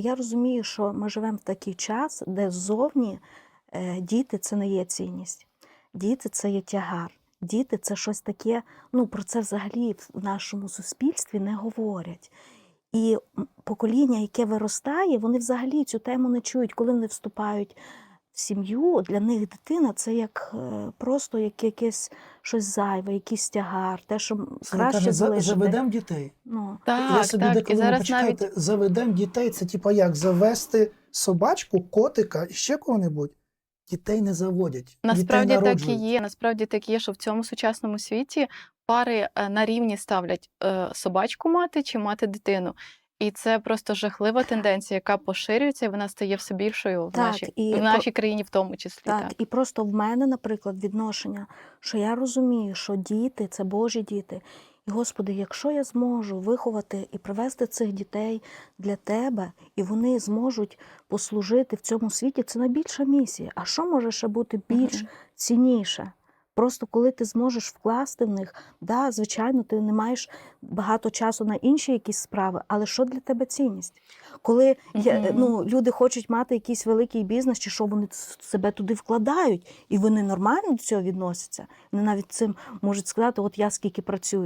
Я розумію, що ми живемо в такий час, де ззовні е, діти це не є цінність, діти це є тягар. Діти це щось таке, ну про це взагалі в нашому суспільстві не говорять. І покоління, яке виростає, вони взагалі цю тему не чують, коли вони вступають в сім'ю. Для них дитина це як е, просто як якесь щось зайве, якийсь тягар, те, що краще каже, «За- заведемо дітей. Ну, я Так, собі так. І деколи зараз почекайте, навіть заведемо дітей. Це типа як завести собачку, котика і ще кого-небудь. Дітей не заводять. насправді дітей так і є. Насправді так і є, що в цьому сучасному світі пари е, на рівні ставлять е, собачку мати чи мати дитину. І це просто жахлива тенденція, яка поширюється, і вона стає все більшою в, Так, нашій, і в нашій країні, в тому числі. Так, Так. і просто в мене, наприклад, відношення, що я розумію, що діти це Божі діти. І, Господи, якщо я зможу виховати і привести цих дітей для тебе, і вони зможуть послужити в цьому світі, це найбільша місія. А що може ще бути більш цінніше? Просто коли ти зможеш вкласти в них, да, звичайно, ти не маєш багато часу на інші якісь справи, але що для тебе цінність? Коли я, ну, люди хочуть мати якийсь великий бізнес, чи що вони себе туди вкладають, і вони нормально до цього відносяться. Вони навіть цим можуть сказати, от я скільки працюю.